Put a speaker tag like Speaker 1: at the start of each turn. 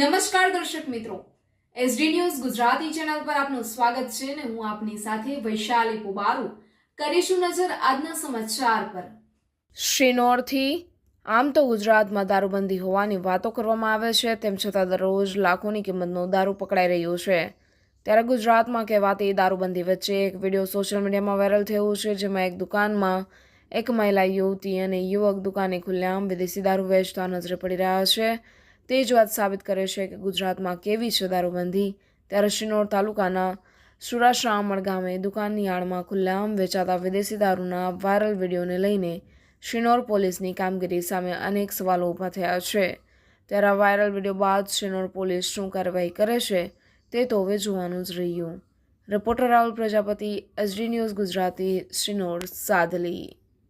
Speaker 1: નમસ્કાર દર્શક મિત્રો. એસડી ન્યૂઝ ગુજરાતી ચેનલ પર આપનું સ્વાગત છે અને હું આપની સાથે વૈશાલી પુબારુ. કરીશું નજર આજના સમાચાર પર.
Speaker 2: શ્રીનોરથી આમ તો ગુજરાતમાં દારૂબંધી હોવાની વાતો કરવામાં આવે છે, તેમ છતાં દરરોજ લાખોની કિંમતનો દારૂ પકડાઈ રહ્યો છે. ત્યારે ગુજરાતમાં કહેવાતી દારૂબંધી વચ્ચે એક વીડિયો સોશિયલ મીડિયામાં વાયરલ થયો છે, જેમાં એક દુકાનમાં એક મહિલા યુવતી અને યુવક દુકાને ખુલ્લેઆમ વિદેશી દારૂ વેચતા નજરે પડી રહ્યા છે. તે જ વાત સાબિત કરે છે કે ગુજરાતમાં કેવી છે દારૂબંધી? ત્યારે શ્રીનોર તાલુકાના સુરાશ્રામણ ગામે દુકાનની આડમાં ખુલ્લેઆમ વેચાતા વિદેશી દારૂના વાયરલ વિડીયોને લઈને શ્રીનોર પોલીસની કામગીરી સામે અનેક સવાલો ઊભા થયા છે. ત્યારે આ વાયરલ વીડિયો બાદ શ્રીનોર પોલીસ શું કાર્યવાહી કરે છે તે તો હવે જોવાનું જ રહ્યું. Reporter Rahul Prajapati, SD news Gujarati Shrinor Sadli.